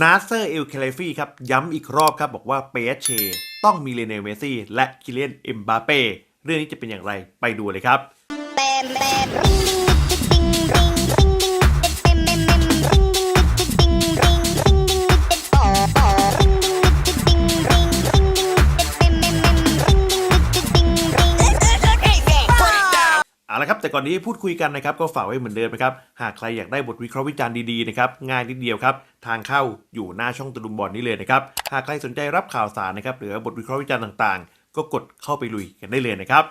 นาเซอร์เอลเคลฟี่ครับย้ำอีกรอบครับบอกว่าเปเชต้องมีเลเนลเมซี่ และคิเลนเอ็มบาเป้เรื่องนี้จะเป็นอย่างไรไปดูเลยครับแบมแบม อาละครับแต่ก่อนที่พูดคุยกันนะครับก็ฝากไว้เหมือนเดิมนะครับหากใครอยากได้บทวิเคราะห์วิจารณ์ดีๆนะครับง่ายนิดเดียวครับทางเข้าอยู่หน้าช่องตะลุมบอลนี้เลยนะครับหากใครสนใจรับข่าวสารนะครับหรือบทวิเคราะห์วิจารณ์ต่างๆ ก็กดเข้าไปลุยกันได้เลยนะครับ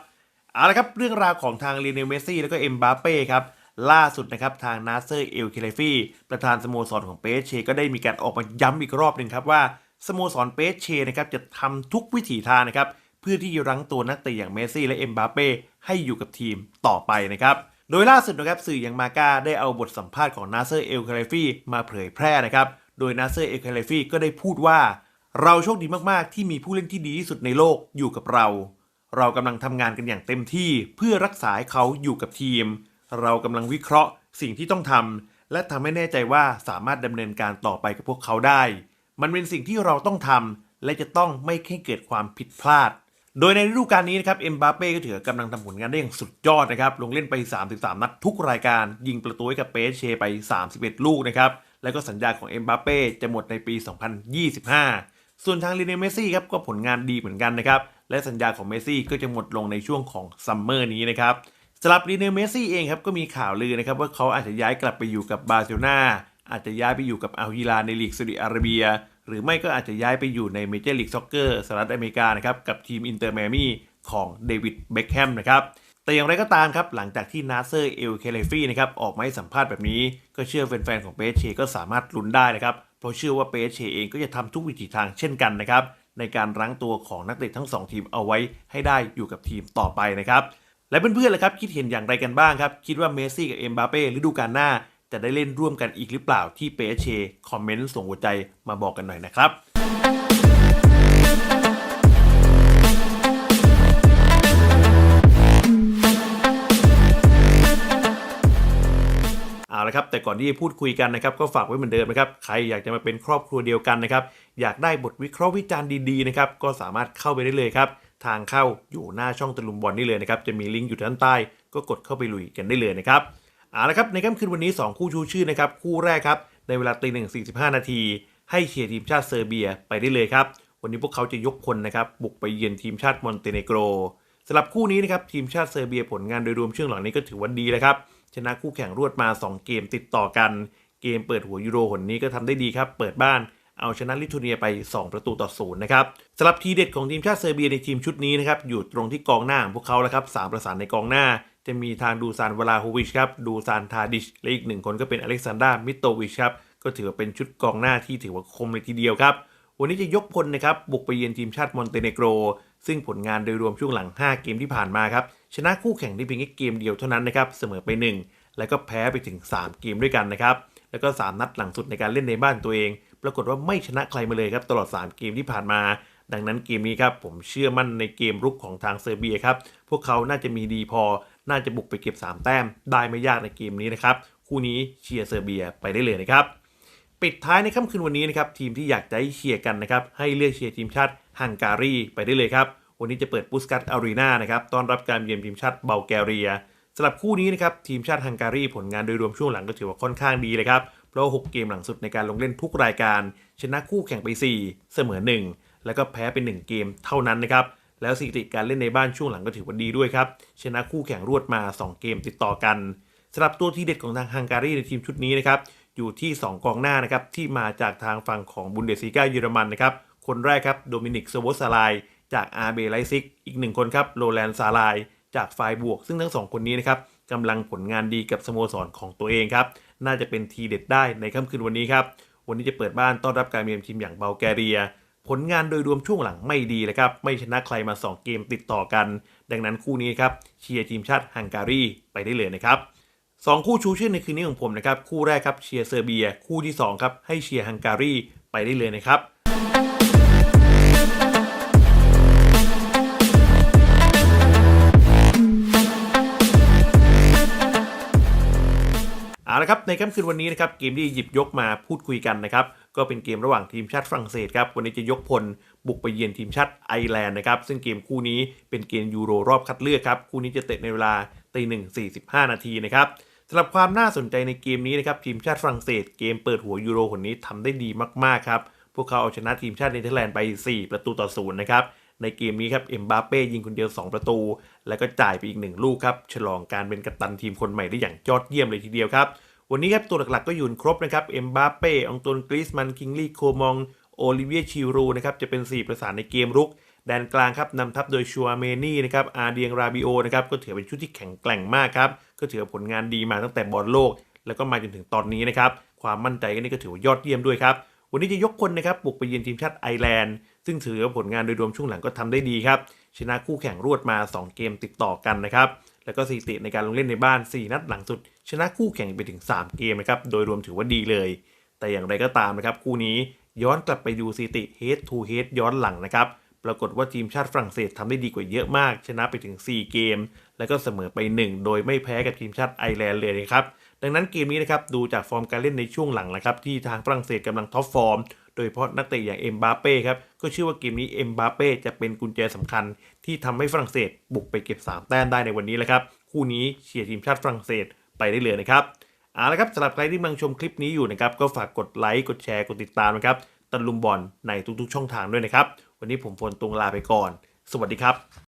เอาละครับเรื่องราวของทางลีเนลเมสซี่แล้วก็เอ็มบาเป้ครับล่าสุดนะครับทางนาเซอร์เอลเคเลฟี่ประธานสโมสรของเปเชก็ได้มีการออกมาย้ำอีกรอบหนึ่งครับว่าสโมสรเปเชนะครับจะทำทุกวิถีทางนะครับ เพื่อที่จะรั้งตัวนักเตะอย่างเมสซี่และเอ็มบาเป้ให้อยู่กับทีมต่อไปนะครับ โดยล่าสุดนะครับสื่ออย่างมาก้าได้เอาบทสัมภาษณ์ของนาเซอร์เอลเคเลฟีมาเผยแพร่นะครับ โดยนาเซอร์เอลเคเลฟีก็ได้พูดว่า เราโชคดีมากๆ ที่มีผู้เล่นที่ดีที่สุดในโลกอยู่กับเรา เรากำลังทำงานกันอย่างเต็มที่เพื่อรักษาให้เขาอยู่กับทีม เรากำลังวิเคราะห์สิ่งที่ต้องทำและทำให้แน่ใจว่าสามารถดำเนินการต่อไปกับพวกเขาได้ มันเป็นสิ่งที่เราต้องทำและจะต้องไม่ให้เกิดความผิดพลาด โดยในฤดูกาลนี้นะครับเอ็มบาเป้ก็ถือกำลังทำผลงานได้อย่างสุดยอดนะครับลงเล่นไป 33 นัดทุกรายการ ยิงประตูให้กับเปเชไป 31 ลูกนะครับแล้วก็สัญญาของเอ็มบาเป้จะหมดในปี 2025 ส่วนทางลีเนเมซี่ครับก็ผลงานดีเหมือนกันนะครับและสัญญาของเมซี่ก็จะหมดลงในช่วงของซัมเมอร์นี้นะครับสำหรับลีเนเมซี่เองครับก็มีข่าวลือนะครับว่าเขาอาจจะย้ายกลับไปอยู่กับบาร์เซโลนา อาจจะย้ายไปอยู่กับอัลฮิลาในลีกซาอุดิอาระเบีย หรือไม่ก็อาจจะย้ายไปอยู่ในเมเจอร์ลีกซ็อกเกอร์สหรัฐอเมริกานะครับกับทีมอินเตอร์แมมี่ของเดวิดเบคแฮมนะครับแต่อย่างไรก็ตามครับ หลังจากที่นาเซอร์เอลเคเลฟี่นะครับออกมาให้สัมภาษณ์แบบนี้ ก็เชื่อแฟนๆของเปเชก็สามารถลุ้นได้นะครับ เพราะเชื่อว่าเปเชเองก็จะทำทุกวิถีทางเช่นกันนะครับ ในการรั้งตัวของนักเตะทั้ง 2 ทีมเอาไว้ให้ได้อยู่กับทีมต่อไปนะครับ และเพื่อนๆล่ะครับ คิดเห็นอย่างไรกันบ้างครับ คิดว่าเมสซี่กับเอ็มบาเป้ฤดูกาลหน้า จะได้เล่นร่วมกันอีกหรือเปล่าที่เปเชคอมเมนต์ส่งหัวใจมาบอกกันหน่อยนะครับเอาละครับแต่ก่อนที่จะพูดคุยกันนะครับก็ฝากไว้เหมือนเดิมนะครับใครอยากจะมาเป็นครอบครัวเดียวกันนะครับอยากได้บทวิเคราะห์วิจารณ์ดีๆนะครับก็สามารถเข้าไปได้เลยครับทางเข้าอยู่หน้าช่องตะลุมบอลนี่เลยนะครับจะมีลิงก์อยู่ด้านใต้ ก็กดเข้าไปลุยกันได้เลยนะครับ เอาละครับในค่ำคืนวันนี้ 2 คู่ชูชื่อนะครับคู่แรกครับในเวลาตีหนึ่งสี่สิบห้านาที ให้เชียร์ทีมชาติเซอร์เบียไปได้เลยครับ วันนี้พวกเขาจะยกพลนะครับบุกไปเยือนทีมชาติมอนเตเนโกรสำหรับคู่นี้นะครับทีมชาติเซอร์เบียผลงานโดยรวมช่วงหลังนี้ก็ถือว่าดีแล้วครับชนะคู่แข่งรวดมา 2 เกมติดต่อกัน เกมเปิดหัวยูโรหนนี้ก็ทำได้ดีครับ เปิดบ้านเอาชนะลิทัวเนียไป 2 ประตูต่อศูนย์นะครับสำหรับทีเด็ดของทีมชาติเซอร์เบียในทีมชุดนี้นะครับอยู่ตรงที่กองหน้าของพวกเขาแล้วครับสามประสานในกองหน้า จะมีทางดูซานวลาโฮวิชครับดูซานทาดิชและอีกหนึ่งคนก็เป็นอเล็กซานดรามิโตวิชครับก็ถือว่าเป็นชุดกองหน้าที่ถือว่าคมเลยทีเดียวครับ วันนี้จะยกพลนะครับบุกไปเยือนทีมชาติมอนเตเนโกร ซึ่งผลงานโดยรวมช่วงหลัง 5 เกมที่ผ่านมาครับชนะคู่แข่งได้เพียงแค่เกมเดียวเท่านั้นนะครับเสมอไป 1 แล้วก็แพ้ไปถึง 3 เกมด้วยกันนะครับแล้วก็ 3 นัดหลังสุดในการเล่นในบ้านตัวเอง ปรากฏว่าไม่ชนะใครมาเลยครับตลอด 3 เกมที่ผ่านมา ดังนั้นเกมนี้ครับผมเชื่อมั่นในเกมรุกของทางเซอร์เบียครับพวกเขาน่าจะมีดีพอ น่าจะบุกไปเก็บ 3 แต้ม ได้ไม่ยากในเกมนี้นะครับ คู่นี้เชียร์เซอร์เบียไปได้เลยนะครับ ปิดท้ายในค่ำคืนวันนี้นะครับทีมที่อยากจะให้เชียร์กันนะครับให้เลือกเชียร์ทีมชาติฮังการีไปได้เลยครับวันนี้จะเปิดปุสกัตอารีนานะครับต้อนรับการเยือนทีมชาติเบลแกเรียสำหรับคู่นี้นะครับทีมชาติฮังการีผลงานโดยรวมช่วงหลังก็ถือว่าค่อนข้างดีเลยครับเพราะ 6 เกมหลังสุดในการลงเล่นทุกรายการ ชนะคู่แข่งไป 4 เสมอ 1 แล้วก็แพ้เป็น 1 เกมเท่านั้นนะครับ แล้วสถิติการเล่นในบ้านช่วงหลังก็ถือว่าดีด้วยครับ ชนะคู่แข่งรวดมา 2 เกมติดต่อกันสำหรับตัวที่เด็ดของทางฮังการีในทีมชุดนี้นะครับอยู่ที่ 2 กองหน้านะครับที่มาจากทางฝั่งของบุนเดสซีกาเยอรมันนะครับคนแรกครับโดมินิกสโวซาลายจากอาร์เบไลซิกอีกหนึ่งคนครับโรแลนซาลายจากไฟบวก ซึ่งทั้งสองคนนี้นะครับกำลังผลงานดีกับสโมสรของตัวเองครับน่าจะเป็นทีเด็ดได้ในค่ำคืนวันนี้ครับวันนี้จะเปิดบ้านต้อนรับการเยือนทีมอย่างเบลแกเรีย ผลงานโดยรวมช่วงหลังไม่ดีเลยครับ ไม่ชนะใครมา 2 เกมติดต่อกัน ดังนั้นคู่นี้ครับเชียร์ทีมชาติฮังการีไปได้เลยนะครับสองคู่ชูชื่อในคืนนี้ของผมนะครับ คู่แรกครับเชียร์เซอร์เบีย คู่ที่2ครับให้เชียร์ฮังการีไปได้เลยนะครับเอเอาละครับในค่ำคืนวันนี้นะครับเกมที่หยิบยกมาพูดคุยกันนะครับ ก็เป็นเกมระหว่างทีมชาติฝรั่งเศสครับ วันนี้จะยกพลบุกไปเยือนทีมชาติไอร์แลนด์นะครับ ซึ่งเกมคู่นี้เป็นเกมยูโรรอบคัดเลือกครับ คู่นี้จะเตะในเวลาตีหนึ่งสี่สิบห้านาทีนะครับสำหรับความน่าสนใจในเกมนี้นะครับ ทีมชาติฝรั่งเศสเกมเปิดหัวยูโรคนนี้ทำได้ดีมากๆครับ พวกเขาเอาชนะทีมชาติเนเธอร์แลนด์ไป 4 ประตูต่อศูนย์นะครับในเกมนี้ครับเอ็มบาเป้ยิงคนเดียว 2 ประตู แล้วก็จ่ายไปอีกหนึ่งลูกครับ ฉลองการเป็นกัปตันทีมคนใหม่ได้อย่างยอดเยี่ยมเลยทีเดียวครับ วันนี้ครับตัวหลักๆก็อยู่ครบนะครับเอ็มบาเป้องตวนกริสมันคิงลี่โคมองโอลิเวียชิรูนะครับจะเป็น 4 ประสานในเกมรุก แดนกลางครับนำทัพโดยชัวเมนี่นะครับอาเดียงราบิโอนะครับก็ถือเป็นชุดที่แข็งแกร่งมากครับก็ถือผลงานดีมาตั้งแต่บอลโลก แล้วก็มาจนถึงตอนนี้นะครับความมั่นใจก็นี่ก็ถือว่ายอดเยี่ยมด้วยครับวันนี้จะยกคนนะครับบุกไปเยือนทีมชาติไอร์แลนด์ ซึ่งถือว่าผลงานโดยรวมช่วงหลังก็ทำได้ดีครับชนะคู่แข่งรวดมา 2 เกมติดต่อกันนะครับแล้วก็สถิติในการลงเล่นในบ้าน 4 นัดหลังสุด ชนะคู่แข่งไปถึง 3 เกมนะครับ โดยรวมถือว่าดีเลย แต่อย่างไรก็ตามนะครับ คู่นี้ย้อนกลับไปดูสถิติ head to head ย้อนหลังนะครับ ปรากฏว่าทีมชาติฝรั่งเศสทำได้ดีกว่าเยอะมาก ชนะไปถึง 4 เกม แล้วก็เสมอไป 1 โดยไม่แพ้กับทีมชาติไอร์แลนด์เลยนะครับ ดังนั้นเกมนี้นะครับดูจากฟอร์มการเล่นในช่วงหลังนะครับที่ทางฝรั่งเศสกำลังท็อปฟอร์มโดยเฉพาะนักเตะอย่างเอ็มบาเป้ครับก็เชื่อว่าเกมนี้เอ็มบาเป้จะเป็นกุญแจสำคัญ ที่ทำให้ฝรั่งเศสบุกไปเก็บ 3 แต้มได้ในวันนี้แหละครับคู่นี้เชียร์ทีมชาติฝรั่งเศส ไปได้เลยนะครับเอาละครับสำหรับใครที่กำลังชมคลิปนี้อยู่นะครับก็ฝากกดไลค์กดแชร์กดติดตามนะครับตะลุมบอลในทุกๆ ช่องทางด้วยนะครับ วันนี้ผมฝนตุงลาไปก่อน สวัสดีครับ